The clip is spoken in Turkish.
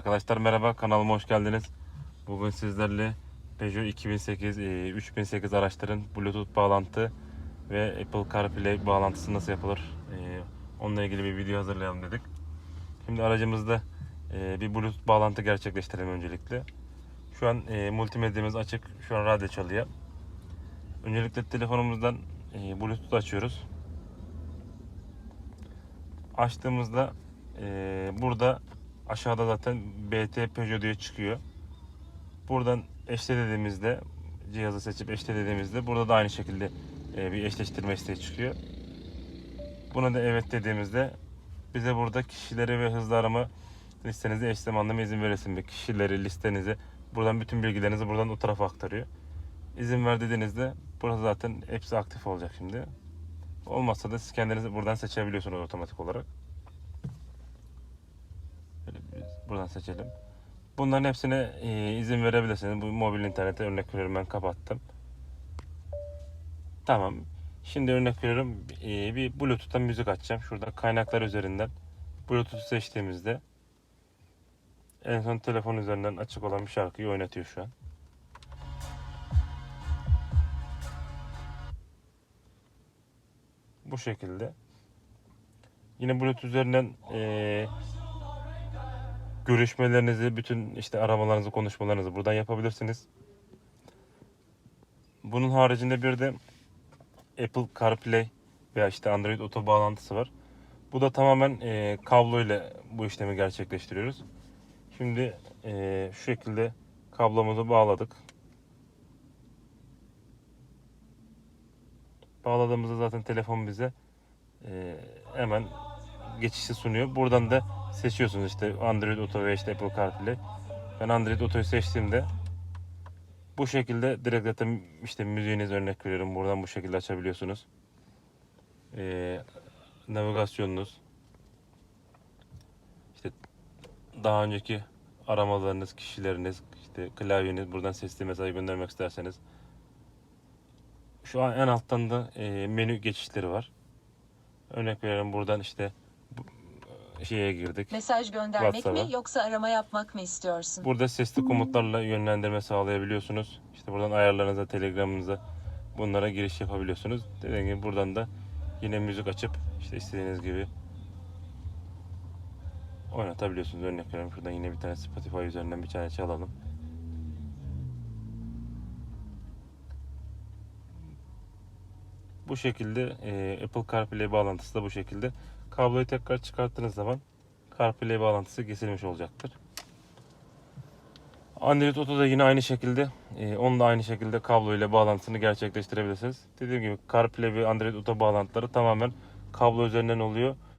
Arkadaşlar merhaba kanalıma hoş geldiniz. Bugün sizlerle Peugeot 2008, e, 3008 araçların Bluetooth bağlantı ve Apple CarPlay bağlantısı nasıl yapılır? e, Onunla ilgili bir video hazırlayalım dedik. Şimdi aracımızda e, bir Bluetooth bağlantı gerçekleştirelim öncelikle. Şu an e, multimedyamız açık. Şu an radyo çalıyor. Öncelikle telefonumuzdan e, Bluetooth açıyoruz. Açtığımızda e, burada aşağıda zaten BT Peugeot diye çıkıyor. Buradan eşle dediğimizde cihazı seçip eşle dediğimizde burada da aynı şekilde e, bir eşleştirme isteği çıkıyor. Buna da evet dediğimizde bize burada kişileri ve hızlı arama listenizi eş zamanlama izin veresin bir kişileri listenizi buradan bütün bilgilerinizi buradan o tarafa aktarıyor. İzin ver dediğinizde burası zaten hepsi aktif olacak şimdi. Olmazsa da siz kendinizi buradan seçebiliyorsunuz otomatik olarak. Buradan seçelim. Bunların hepsine e, izin verebilirsiniz. Bu mobil internete örnek veriyorum ben kapattım. Tamam. Şimdi örnek veriyorum e, bir Bluetooth'tan müzik açacağım. Şurada kaynaklar üzerinden Bluetooth seçtiğimizde en son telefon üzerinden açık olan bir şarkıyı oynatıyor şu an. Bu şekilde. Yine Bluetooth üzerinden e, görüşmelerinizi, bütün işte aramalarınızı, konuşmalarınızı buradan yapabilirsiniz. Bunun haricinde bir de Apple CarPlay veya işte Android Auto bağlantısı var. Bu da tamamen e, kablo ile bu işlemi gerçekleştiriyoruz. Şimdi e, şu şekilde kablomuzu bağladık. Bağladığımızda zaten telefon bize e, hemen geçişi sunuyor. Buradan da seçiyorsunuz işte Android Auto ve işte Apple CarPlay. Ben Android Auto'yu seçtiğimde bu şekilde direkt zaten işte müziğiniz örnek veriyorum. Buradan bu şekilde açabiliyorsunuz. Ee, navigasyonunuz işte daha önceki aramalarınız, kişileriniz, işte klavyeniz buradan sesli mesaj göndermek isterseniz şu an en alttan da e, menü geçişleri var. Örnek veriyorum buradan işte şeye girdik. Mesaj göndermek WhatsApp'a. mi yoksa arama yapmak mı istiyorsun? Burada sesli komutlarla yönlendirme sağlayabiliyorsunuz. İşte buradan ayarlarınıza, telegramınıza bunlara giriş yapabiliyorsunuz. Dediğim gibi buradan da yine müzik açıp işte istediğiniz gibi oynatabiliyorsunuz. Örnek veriyorum şuradan yine bir tane Spotify üzerinden bir tane çalalım. Bu şekilde e, Apple CarPlay bağlantısı da bu şekilde. Kabloyu tekrar çıkarttığınız zaman CarPlay bağlantısı kesilmiş olacaktır. Android Auto da yine aynı şekilde, e, onu da aynı şekilde kablo ile bağlantısını gerçekleştirebilirsiniz. Dediğim gibi CarPlay ve Android Auto bağlantıları tamamen kablo üzerinden oluyor.